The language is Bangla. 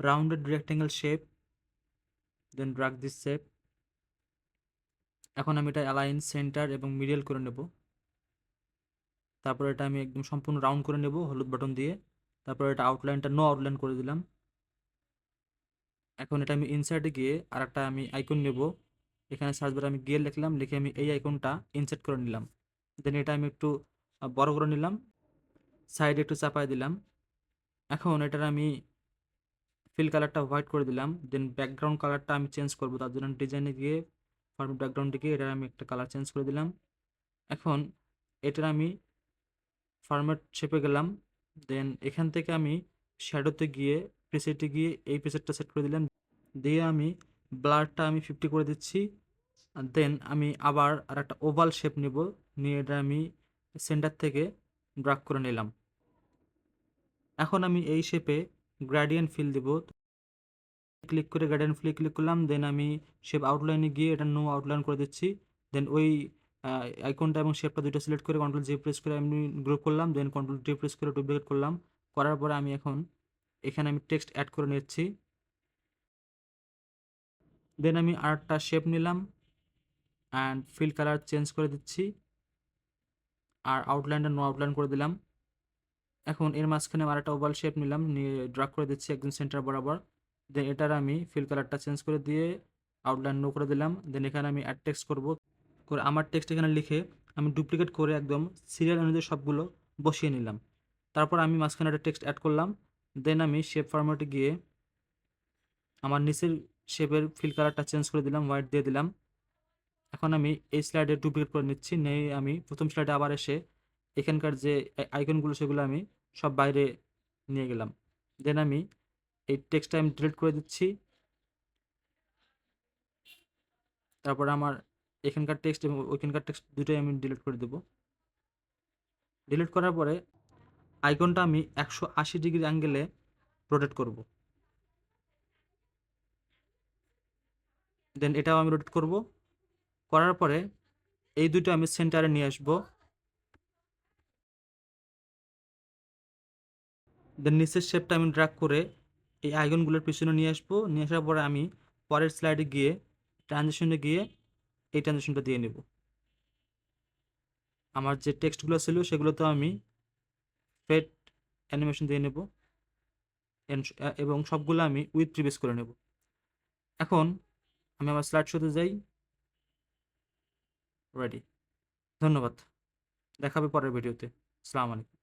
rounded rectangle shape, then drag this shape. এখন আমি এটা অ্যালাইন সেন্টার এবং মিডিয়াল করে নেব। তারপর এটা আমি একদম সম্পূর্ণ রাউন্ড করে নেব, হলুদ বাটন দিয়ে। তারপর এটা আউটলাইনটা নো আউটলাইন করে দিলাম। এখন এটা আমি ইনসার্টে গিয়ে আর একটা আমি আইকন নেব। এখানে সার্চ বারে আমি গিয়ে লিখলাম, লিখে আমি এই আইকনটা ইনসার্ট করে নিলাম। দেন এটা আমি একটু বড় করে নিলাম। সাইডে একটু চাপায় দিলাম। এখন এটার আমি ফিল কালারটা হোয়াইট করে দিলাম দেন ব্যাকগ্রাউন্ড কালারটা আমি চেঞ্জ করব। তার জন্য ডিজাইনে গিয়ে ফর্ম ব্যাকগ্রাউন্ডে গিয়ে এটার আমি একটা কালার চেঞ্জ করে দিলাম। এখন এটার আমি ফরম্যাট শেপে গেলাম দেন এখান থেকে আমি শ্যাডোতে গিয়ে প্রেসেটে গিয়ে এই প্রেসেটটা সেট করে দিলাম। দিয়ে আমি ব্লারটা আমি ফিফটি করে দিচ্ছি দেন আমি আবার আর একটা ওভাল শেপ নেব, নিয়ে এটা আমি সেন্টার থেকে ড্রাগ করে নিলাম। এখন আমি এই শেপে গ্রাডিয়েন্ট ফিল দেব। ক্লিক করে গ্রাডিয়েন্ট ফিলে ক্লিক করলাম দেন আমি শেপ আউটলাইনে গিয়ে এটা নো আউটলাইন করে দিচ্ছি। দেন ওই আইকনটা এবং শেপটা দুটো সিলেক্ট করে কন্ট্রোল জি প্রেস করে আমি গ্রুপ করলাম দেন কন্ট্রোল জি প্রেস করে ডুপ্লিকেট করলাম। করার পরে আমি এখন এখানে আমি টেক্সট অ্যাড করে নিচ্ছি। দেন আমি আরেকটা শেপ নিলাম অ্যান্ড ফিল কালার চেঞ্জ করে দিচ্ছি। আর আউটলাইনটা নো আউটলাইন করে দিলাম। এখন এর মাঝখানে আর একটা ওভাল শেপ নিলাম, নিয়ে ড্রাগ করে দিচ্ছি একদম সেন্টার বরাবর। দেন এটার আমি ফিল কালারটা চেঞ্জ করে দিয়ে আউটলাইন নো করে দিলাম। দেন এখানে আমি অ্যাড টেক্সট করব। করে আমার টেক্সট এখানে লিখে আমি ডুপ্লিকেট করে একদম সিরিয়াল অনুযায়ী সবগুলো বসিয়ে নিলাম। তারপর আমি মাঝখানে একটা টেক্সট অ্যাড করলাম। দেন আমি শেপ ফরম্যাটে গিয়ে আমার নিচের শেপের ফিল কালারটা চেঞ্জ করে দিলাম হোয়াইট দিয়ে দিলাম। এখন আমি এই স্লাইডে ডুপ্লিকেট করে নিচ্ছি। নেই আমি প্রথম স্লাইডে আবার এসে এখানকার যে আইকনগুলো সেগুলো আমি সব বাইরে নিয়ে গেলাম। দেন আমি এই টেক্সটটা আমি ডিলিট করে দিচ্ছি। তারপর আমার এখানকার টেক্সট এবং ওইখানকার টেক্সট দুটোই আমি ডিলিট করে দেব। ডিলিট করার পরে আইকনটা আমি একশো আশি ডিগ্রি অ্যাঙ্গেলে রোটেট করব। দেন এটাও আমি রোটেট করব। করার পরে এই দুটো আমি সেন্টারে নিয়ে আসব। দেন নিচের শেপটা আমি ড্রাগ করে এই আইকনগুলোর পিছনে নিয়ে আসব। নিয়ে আসার পরে আমি পরের স্লাইডে গিয়ে ট্রানজেকশনে গিয়ে এই ট্রানজেকশনটা দিয়ে নেব। আমার যে টেক্সটগুলো ছিল সেগুলোতে আমি ফেট অ্যানিমেশন দিয়ে নেব। এবং সবগুলো আমি উইথ প্রিভিয়াস করে নেব। এখন আমি আমার স্লাইড শোতে যাই। রেডি ধন্যবাদ। দেখাবে পরের ভিডিওতে আসসালামু আলাইকুম